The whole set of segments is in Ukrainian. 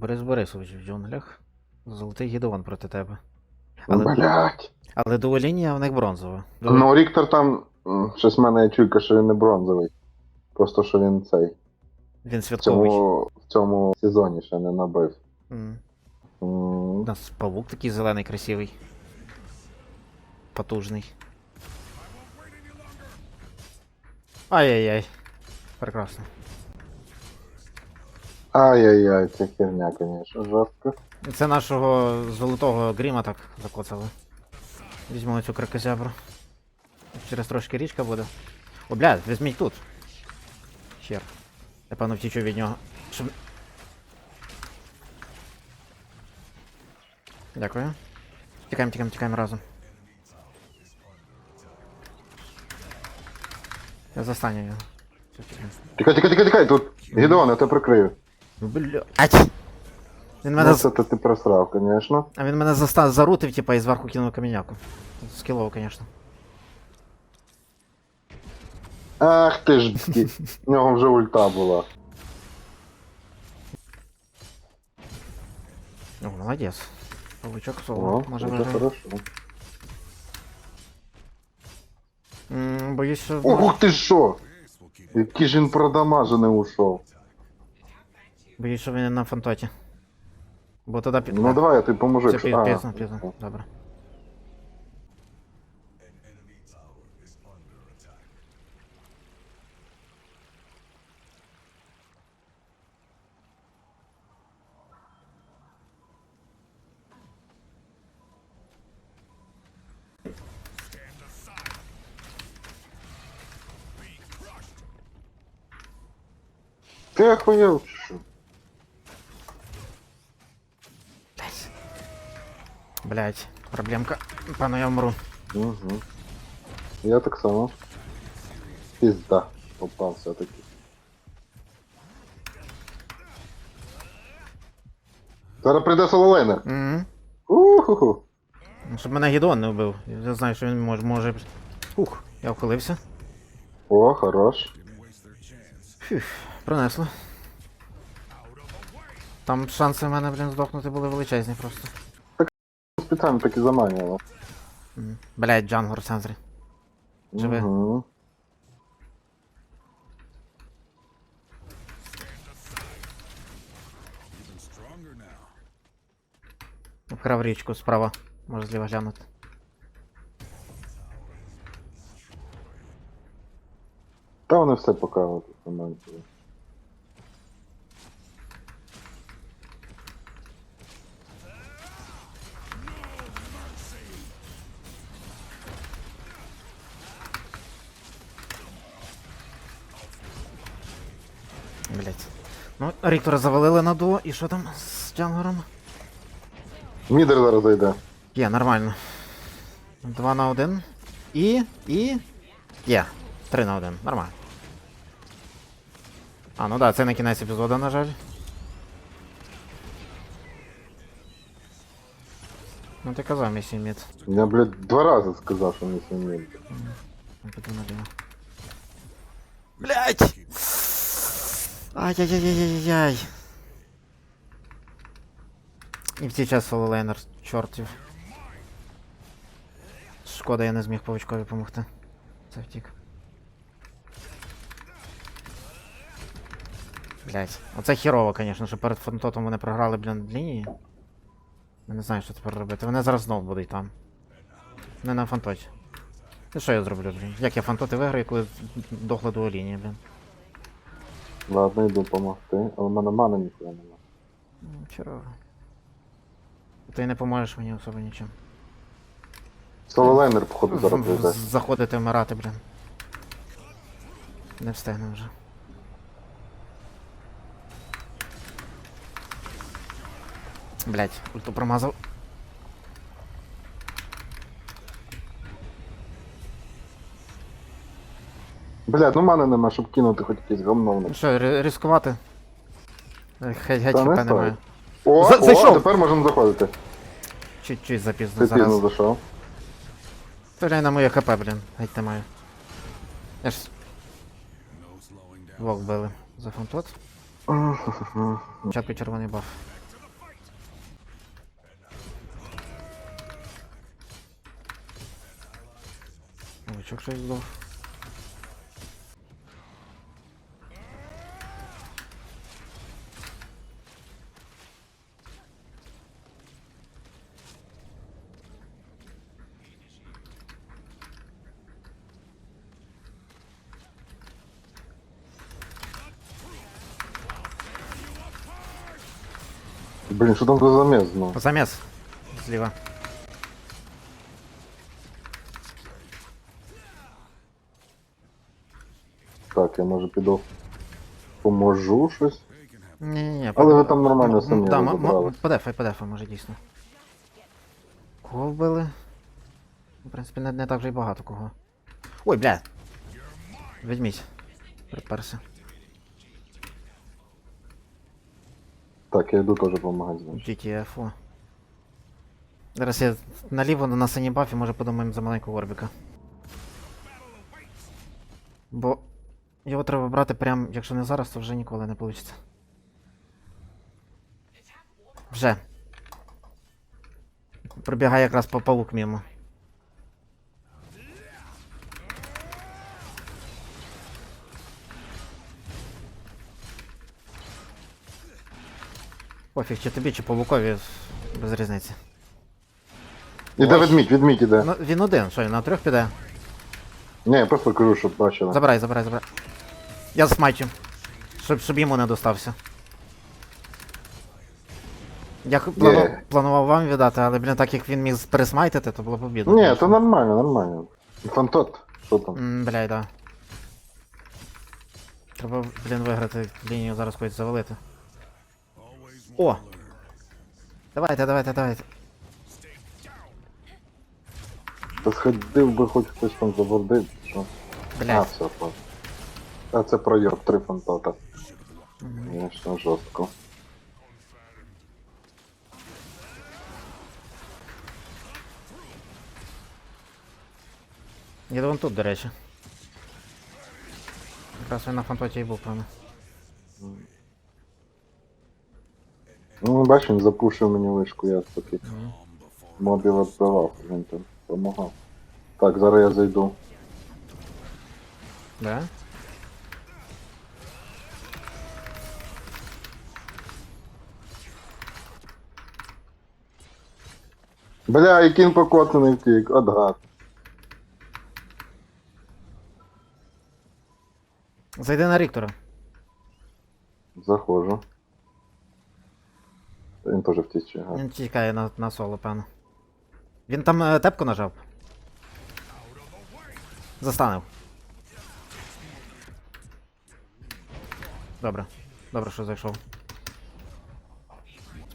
Борис Борисович в джунглях. Золотий гідеон проти тебе. Але, Блять. але дуолінія в них бронзова. Ну, Ріктор там. Щось в мене чуйка, що він не бронзовий. Просто що він цей. Він В святковий. цьому, в цьому сезоні ще не набив. М. М, У нас павук такий зелений, красивий. Потужний. Ай-яй-яй. Прекрасно. Ай-яй-яй, ця херня, конечно, жорстко. Це нашого золотого гріма так закоцали. Візьмемо цю кракозябру. Через трошки річка буде. О, бля, візьміть тут. Хер. Я певно втічу від нього. Щоб... Дякую. Тікаємо, тікаємо, тікаємо разом. Я застаню його. Все, тікаємо. Тікай, тікай, тікай, тікай, тут Гідеон, я тебе прикрию. Ну, Бля. Ать! Він мене, Ну, з- це ти, ти просрав, конечно. а він мене заста... зарутив, типа, і зверху кинув каменяку. Скілово, конечно. Ах ти ж, ді- в нього вже ульта була. О, молодець. Павучок О, соло. Може це виграє. хорошо. М, Боюсь, що... Ох ти що! Який ж він продамажений ушов. Боюсь, що він на фантоті. Бо тоді під... Ну давай, я тобі поможу. Це якщо- пі- а, пізно, пізно. Добре. Ти охуєв Блять, проблемка. Пану, я вмру. Угу. Я так само. Пізда. Попав все-таки. Зараз прийде сололейнер. Угу. Уху. Щоб мене Гідон не вбив. Я знаю, що він може... може... Ух, я вхилився. О, хорош. Фух, пронесло. Там шанси в мене, блін, здохнути були величезні просто. Спеціально так і заманювало. Блять, джангл в центрі. Живе. Угу. Вкрав річку справа. Може зліва глянути. Та вони все покажуть Ріктора завалили на дуо, і що там з джанглером? Мідер зараз зайде. Є, нормально. 2 на 1. І. І. Є. 3 на 1. Нормально. А, ну да, це не кінець епізоду, на жаль. Ну ти казав місій мід. Я, блядь, два рази сказав, що піду наліво. Блять! Ай-яй-яй-яй-яй-яй. І в цей час сололейнер, чортів. Шкода, я не зміг павучкові допомогти. Це втік. Блять. Оце хірово, звісно, що перед фантотом вони програли, блін, лінії. Я не знаю, що тепер робити. Вони зараз знов будуть там. Не на фантоті. Ну що я зроблю, блін? Як я фантоти виграю, коли дохла до лінії, блін? Ладно, йду допомогти, але в мене мани ніхуя нема. Ну, Хірово. Ти не поможеш мені особо нічим. Сололейнер, походу, зараз прийде. Заходити вмирати, блін. Не встигну вже. Блять, ульту промазав. Блядь, ну мани нема, щоб кинути хоч якесь гамно в Ну них. Що, ризикувати? Е, Геть, не хп немає. О, За- о, зайшов! тепер можемо заходити. Чуть-чуть запізно Ти пізно зараз. зайшов. Стріляй на моє хп, блін, геть немає. Я ж. Вов били. За фонтот. Чапі червоний баф. Лучок щось здав. Блін, що там за замес знову? Замес. Зліва. Так, я може піду. Поможу щось. Ні-ні-ні. Але по- ви там нормально самі Да, розібрались. подефай, подефай, може дійсно. Кого вбили? В принципі, не, не так вже й багато кого. Ой, бля! Відміть. Приперся. Так, я йду теж допомагати з ним. GTFO. Зараз я наліво на синій бафі, може подумаємо за маленького Орбіка. Бо його треба брати прям, якщо не зараз, то вже ніколи не вийде. Вже. Пробігає якраз по павук мимо. Пофіг, чи тобі, чи павукові, без різниці. Іде ведмідь, ведмідь іде. Ну, він один, що, він на трьох піде? Ні, я просто кажу, щоб бачили. Забирай, забирай, забирай. Я смачу. Щоб, щоб йому не достався. Я плану, Є. планував вам віддати, але, блін, так як він міг пересмайтити, то було б обідно. Ні, то нормально, нормально. Фантот, що там? М, Бляй, да. Треба, блін, виграти лінію, зараз когось завалити. О! Давайте, давайте, давайте. Та сходив би хоч хтось там завордив, що. А, Блядь. все, клас. А це пройоб, три фантота. Звісно, жорстко. Я вон тут, до речі. Якраз він на фантоті і був, певно. Ну, бач, він запушив мені вишку, я таки мобів відбивав, він там допомагав. Так, зараз я зайду. Да? Бля, і кін покотаний втік, от гад. Зайди на Ріктора. Заходжу. Він теж втіче. Він тікає на, на соло, певно. Він там е, тепку нажав. Застанив. Добре. Добре, що зайшов.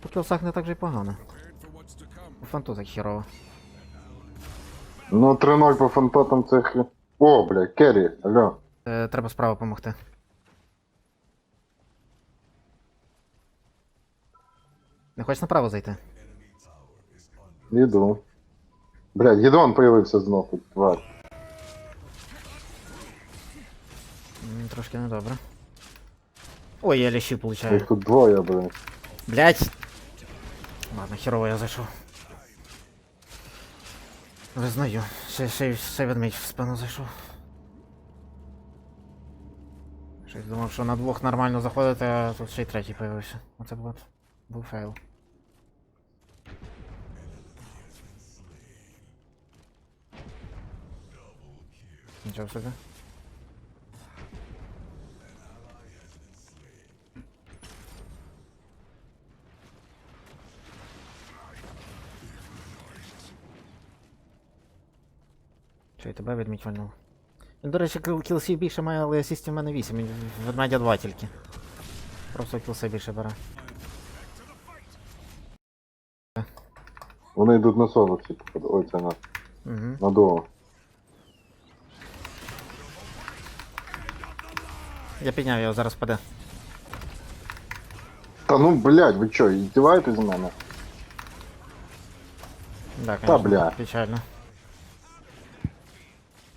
По кілсах не так же й погано. У фанту так хірово. Ну, 3-0 по фантотам це хі... О, бля, Керрі, алло. Е, треба справа допомогти. Не хочеш направо зайти? Іду. Блядь, Гідон появився знов тут, тварь. М, Трошки недобре. Ой, я лещі получаю. Їх тут двоє, блядь. Блять. Ладно, херово я зайшов. Визнаю. Ще, ще, ще ведмідь в спину зайшов. Щось думав, що на двох нормально заходити, а тут ще й третій появився. Оце був, був фейл. Нічого собі. Чи й тебе ведмідь вальнув? Він, до речі, кіл- кілсів більше має, але асістів в мене 8, він в ведмедя 2 тільки. Просто кілси більше бере. Вони йдуть на соло походу. Ой, це на, Угу. на дуо. Я підняв його, зараз паде. Та ну, блядь, ви чо, іздіваєтесь з мене? Да, Та, конечно, бля. печально.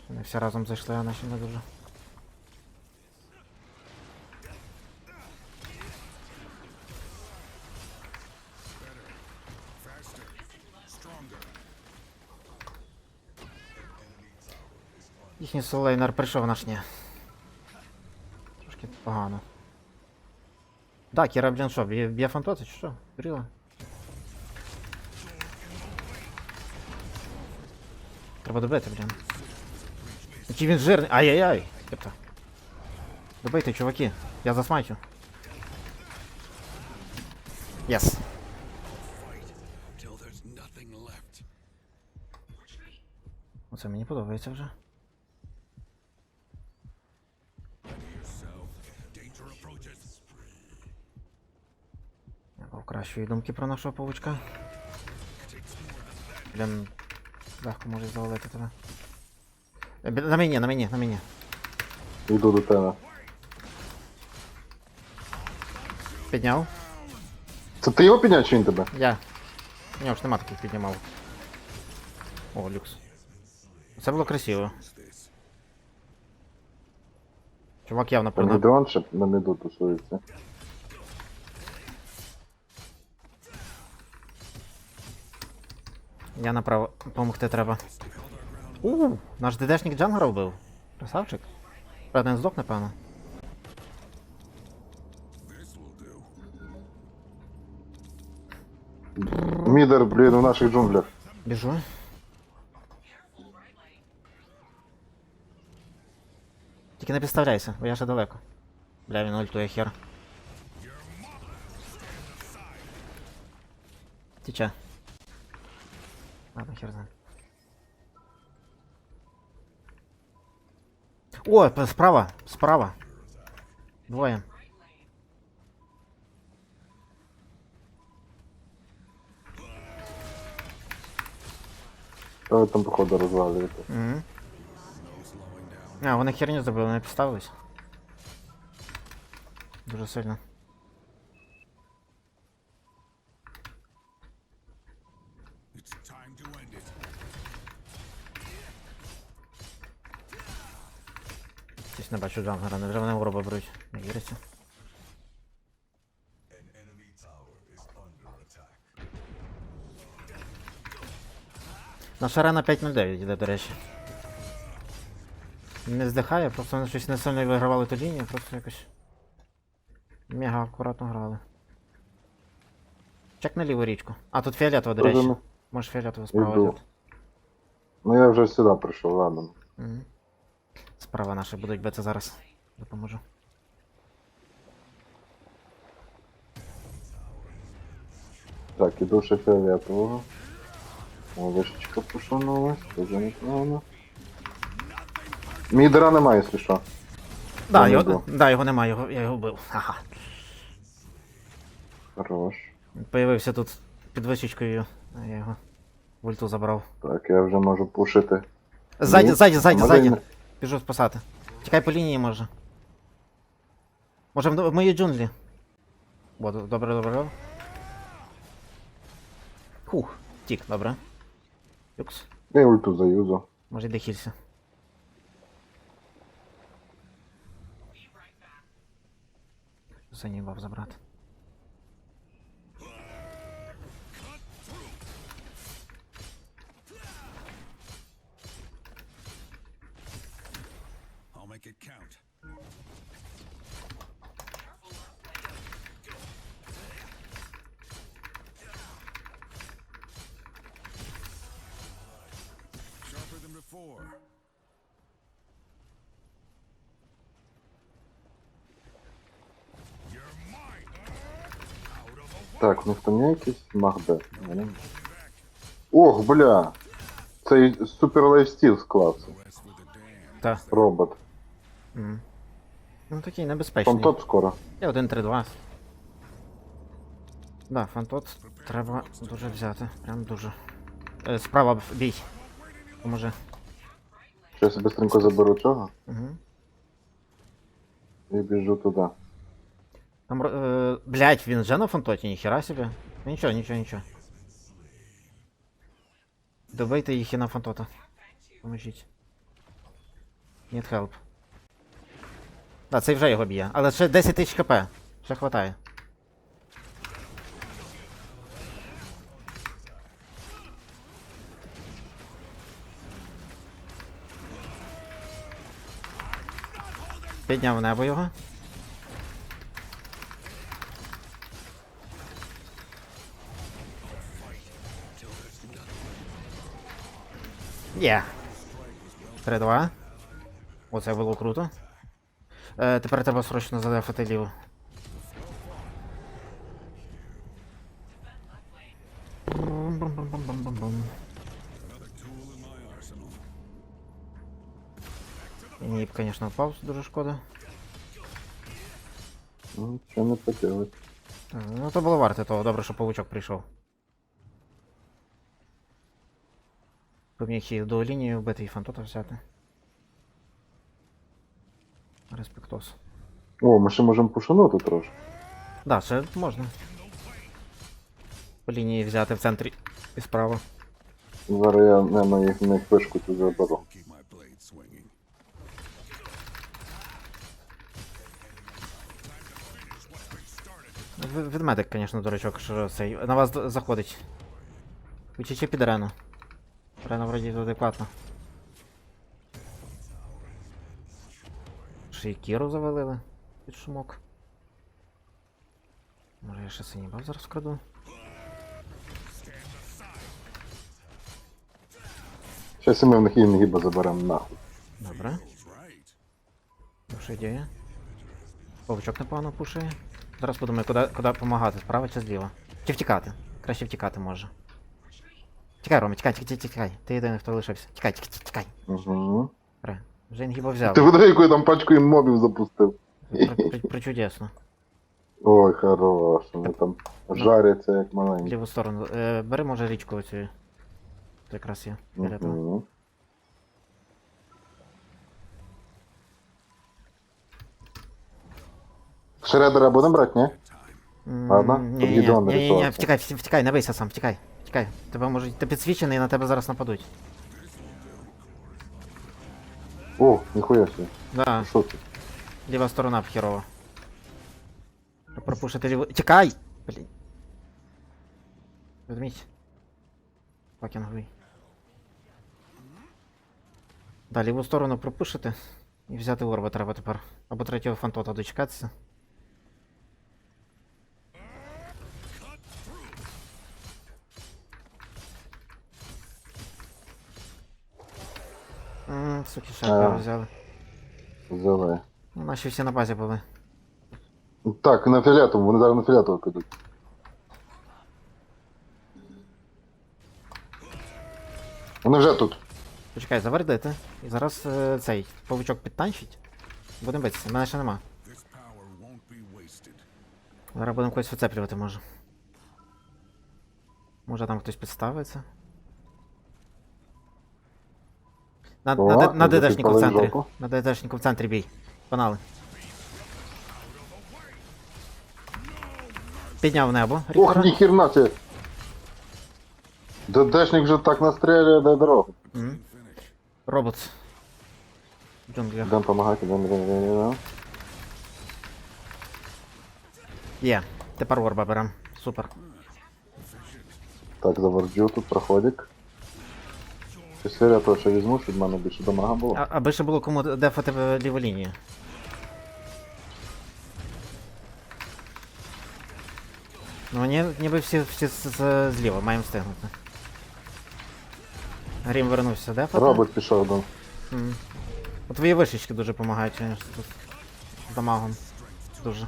Вони всі разом зайшли, а наші не дуже. Їхній солейнер прийшов наш ні. Погано. Да, Кіра, блін, що, б'є, б'є фантоти чи що? Бріла? Треба добити, блін. Який він жирний. Ай-яй-яй! Єпта. Добийте, чуваки. Я засмачу. Єс. there's. Оце мені подобається вже. Покращую думки про нашого павучка. Блін, легко може завалити тебе. Е, На мені, на мені, на мені. Йду до тебе. Підняв. Це ти його підняв чи він тебе? Я. У нього ж нема таких піднімав. О, люкс. Це було красиво. Чувак явно Там прона... Гідеон ще на тусується. Я направо допомогти треба. У, наш ДДшник джангера вбив. Красавчик. Правда, він здох, напевно. Мідер, блін, у наших джунглях. Біжу. Тільки не підставляйся, бо я ще далеко. Бля, він ультує хер. Тіче. Ладно, хер знає. О, п- справа, справа. Двоє. Та ви там, походу, розвалюєте. Угу. А, вони херню зробили, вони підставились. Дуже сильно. Не бачу джангера, невже вони вороба беруть. Не віриться. Наша арена 5.09 йде, до речі. Не здихає, просто вони щось не сильно вигравали ту лінію, просто якось. Мега акуратно грали. Чек на ліву річку. А, тут фіолетово, до речі. Можеш фіолетово справа Ну я вже сюди прийшов, ладно. Мгм. Справа наші будуть бити зараз. Допоможу. Так, іду ще фіолетового. О, вишечка пошанулась, дуже неправильно. Мідера немає, якщо що. Да, не його, да, його немає, його, я його вбив. Ага. Хорош. Появився тут під висічкою, я його в ульту забрав. Так, я вже можу пушити. Ззаді, ззаді, ззаді, ззаді. Біжу спасати. Тікай по лінії може. Може в, в мої джунглі. О, добре, добре. Хух, тік, добре. Люкс. Я ульту заюзав. Може йди хілься. Заїбав забрати. Так, є якийсь Махбет. Ох, бля! Цей супер лайфстіл з класу. Та. Робот. Мгм. Ну такий небезпечний. Фантоп скоро. Я 1-3-2. Да, фантот треба дуже взяти. Прям дуже. Е, справа б- бій. Поможе. Щас я быстренько заберу цього Угу. і біжу туди. Там, е, блять, він вже на фантоті, ніхера собі. Ну, Нічого, нічого, нічого. Добийте їх і на фантота. Поможіть. Need help. Да, цей вже його б'є. Але ще 10 тисяч хп. Ще хватає. Підняв небо його. Є. 3-2. Оце було круто. Е, тепер треба срочно задефати ліву. Бум-бум-бум-бум-бум-бум. Ніп, звісно, впав, дуже шкода. Ну, що не хотілось. Е, Ну, то було варте того, добре, що павучок прийшов. Поміг до лінії вбити і фантота взяти. Респектос. О, ми ще можемо пушанути трошки. Да, ще можна. По лінії взяти в центрі і справа. Зараз я не на їх, їх вишку цю заберу. Ведмедик, звісно, дурачок, що цей. На вас заходить. Вичече під Рену. Рена вроді адекватно. Ще й Кіру завалили під шумок. Може я ще синій баф зараз вкраду? Щас і ми в них інгіба заберемо нахуй. Добре. Хороша ідея. Павучок непогано пушує. Зараз подумаю, куди, куди допомагати, справа чи зліва. Чи втікати? Краще втікати може. Тікай, Рома, тікай, тікай, тікай, тікай. Ти єдиний, хто лишився. Тікай, тікай, тікай. Угу. Добре. Вже інгіба взяв. Ти види, яку я там пачку їм мобів запустив. При- при- Причудесно. Ой, хорош, вони там жаряться як маленькі. Ліву сторону. Е, бери, може, річку оцю. Це якраз є. Угу. Шредера будемо брати, ні? М, Ладно, Ні, тут ні, Гідеон ні, ні, ні, нарисувався. втікай, вті- втікай, не бийся сам, втікай. Втікай. Тебе можуть. Ти підсвічений, на тебе зараз нападуть. О, ніхуя себе. Да, Що це? ліва сторона херова. Пропушити ліву. Тікай! Блін. Відміть. Факінговий. Да, ліву сторону пропушити. І взяти орба треба тепер. Або третього фантота дочекатися. Ммм, суки, шапку взяли. Взяли. Ну, наші всі на базі були. Так, на фіолетову, вони зараз на фіолетову підуть. Вони вже тут. Почекай, завердити. І зараз е, цей павучок підтанчить. Будемо битися, мене ще нема. Зараз будемо когось вицеплювати, може. Може там хтось підставиться. На, О, на, на ДДшнику в центрі. жопу. На ДДшнику в центрі бій. Панали. Підняв небо. Ох, ніхірна це. ДДшник вже так настрілює, де дорогу. Мгм. Робот. Джунглях. Йдемо помагати, йдемо, йдемо, йдемо. Є. Тепер орба берем. Супер. Так, заверджу тут проходик. Щось фіолетово ще візьму, щоб в мене більше дамага було. А, аби ще було кому дефати в ліву лінію. Ну мені ніби всі, всі з, з- зліва, маємо встигнути. Грім вернувся дефати. Робот пішов до. М. От твої вишечки дуже допомагають, звісно, тут. З дамагом. Дуже.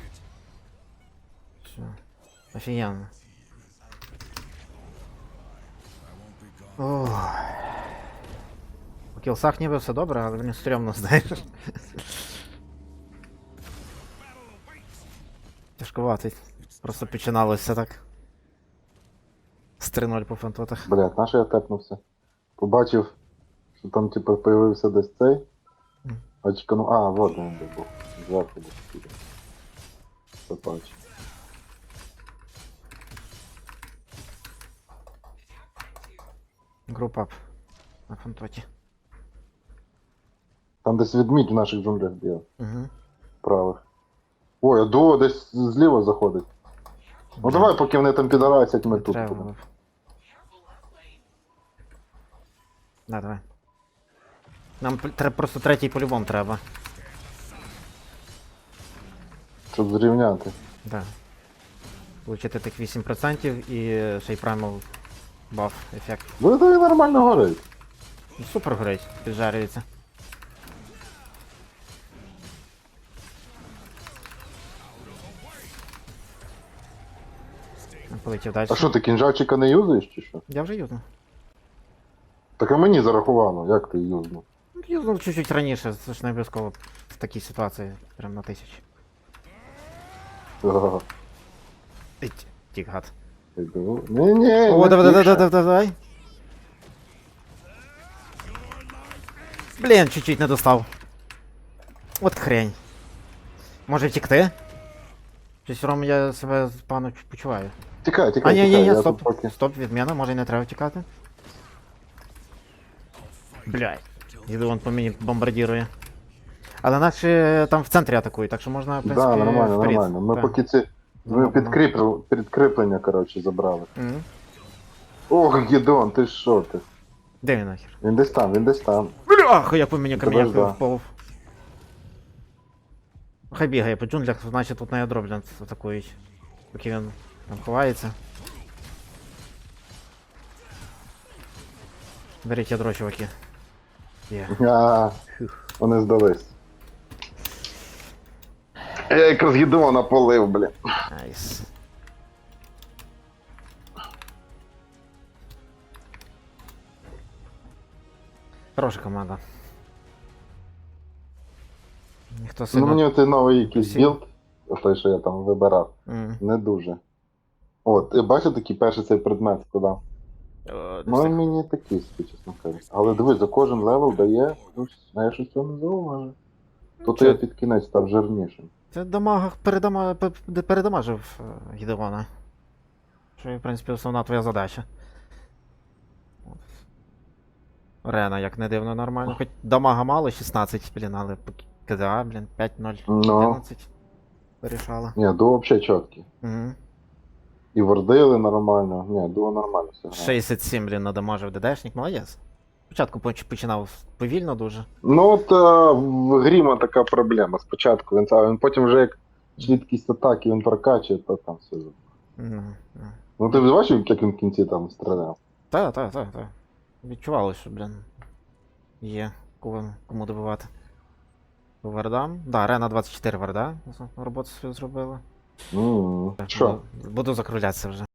Все. Офігенно. Ох. Кілсах ніби все добре, але мені стрьомно, знаєш. Тяжкувато. Просто починалося так. З 3-0 по фантотах. Блять, наш я тепнувся. Побачив, що там типу появився десь цей. Мгм. Очканув. А, вот він де був. Зверху десь. Побачив. Групап. На фантоті. Там десь відмідь в наших джунглях бігав. Угу. Правих. Ой, а дуо десь зліва заходить. Ну давай, поки вони там підарасять, ми тут. Треба будемо. було. Да, давай. Нам пл- треба просто третій по-любому треба. Щоб зрівняти. Да. Получити тих 8% і ще й Primal buff ефект. Ну і нормально горить. Ну, Супер горить, піджарюється. Полетів далі. А що, ти кінжальчика не юзаєш чи що? Я вже юзнув. Так а мені зарахувало, як ти юзнув? Ну, Юзнув чуть-чуть раніше, це ж не обов'язково в такій ситуації, прям на тисячі. Ага. Іть, тік гад. Ні, ні, О, давай, давай, давай, давай, давай. Блін, чуть-чуть не достав. От хрень. Може втікти? Щось Ром, я себе пану почуваю. Тікай, А тікай, ні, тікай, ні, ні, я стоп. тут поки. Стоп, відміна, може і не треба втікати. Блядь. Їду вон по мені бомбардірує. Але наші там в центрі атакують, так що можна, в принципі, Да, нормально, вперед. нормально. Ми Так. поки ці. Ми Забув, підкріплення, підкріплення, коротше, забрали. Мгм. Ох, Гідон, ти що ти? Де він нахер? Він десь там, він десь там. Бляха, як по мені камінь впав. Хай бігає по джунглях, значить тут на ядро, блін, атакують. Поки він там ховається. Беріть ядро, чуваки. Є. А, вони здались. Я якраз Гідона полив, блін. Найс. Хороша команда. Ніхто Ну сильно... мені той новий якийсь Всі. білд, той, що я там вибирав, М. не дуже. От, я бачу такий перший цей предмет складав. Е, Ну він мені такий, собі, чесно кажучи. Але дивись, за кожен левел дає. Ну, а я щось цього не зауважив. Тут я під кінець став жирнішим. Це дамаг передама... пе- де передамажив е, Гідеона. Що, в принципі, основна твоя задача. От. Рена, як не дивно, нормально. Хоч дамага мало, 16, блін, але по КДА, блін, 5-0, Ну. 11. Вирішала. Ні, дуо взагалі чіткі. Угу. І вордили нормально. Ні, дуо нормально все грає. 67, блін, надамажив ДДшник, молодець. Спочатку поч- починав повільно дуже. Ну от е, в Гріма така проблема. Спочатку він, а він потім вже як швидкість атаки він прокачує, то там все. Мгм, мгм. Ну ти бачив, як він в кінці там стріляв? Та, та, та, та. Відчувалося, що, блін. Є кому, кому добивати. По вардам. Да, Рена 24 варда. Роботу свою зробила. М, Що? Буду, буду закруглятися вже.